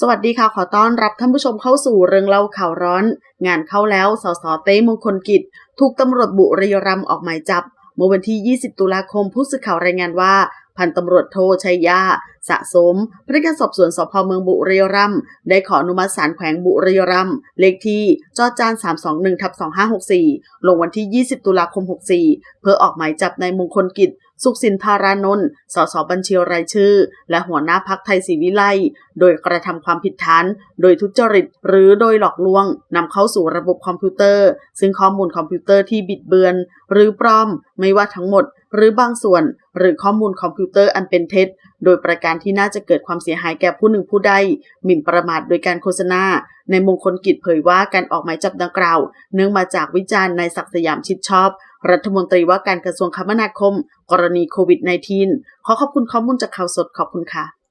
สวัสดีค่ะ ขอต้อนรับท่านผู้ชมเข้าสู่เรื่องเล่าข่าวร้อน งานเข้าแล้ว สสเต้มงคลกิจ ถูกตำรวจบุรีรัมย์ออกหมายจับ เมื่อวันที่ 20 ตุลาคมผู้สื่อข่าวรายงานว่า พันตำรวจโทชัยยา สะสม พนักงานสอบสวนสพเมืองบุรีรัมย์ได้ขออนุมัติศาลแขวงบุรีรัมย์เลขที่จอจาน 321ทับ2564 ลงวันที่ 20 ตุลาคม 64 เพื่อออกหมายจับนายมงคลกิจ สุขสินธารานนท์ สสบัญชีรายชื่อ และหัวหน้าพักไทยศรีวิไลโดยกระทำความผิดฐาน โดยทุจริต หรือโดยหลอกลวงนำเข้าสู่ระบบคอมพิวเตอร์ ซึ่งข้อมูลคอมพิวเตอร์ที่บิดเบือน หรือปลอม ไม่ว่าทั้งหมด หรือบางส่วน หรือข้อมูลคอมพิวเตอร์อันเป็นเท็จ โดยประการที่น่าจะเกิดความเสียหายแก่ผู้หนึ่งผู้ใด หมิ่นประมาทโดยการโฆษณา ในมงคลกิจเผยว่าการออกหมายจับดังกล่าว เนื่องมาจากวิจารณ์ในศักสยามชิดชอบ รัฐมนตรีว่าการกระทรวงคมนาคม กรณีโควิด -19 ขอขอบคุณข้อมูลจากข่าวสดขอบคุณค่ะ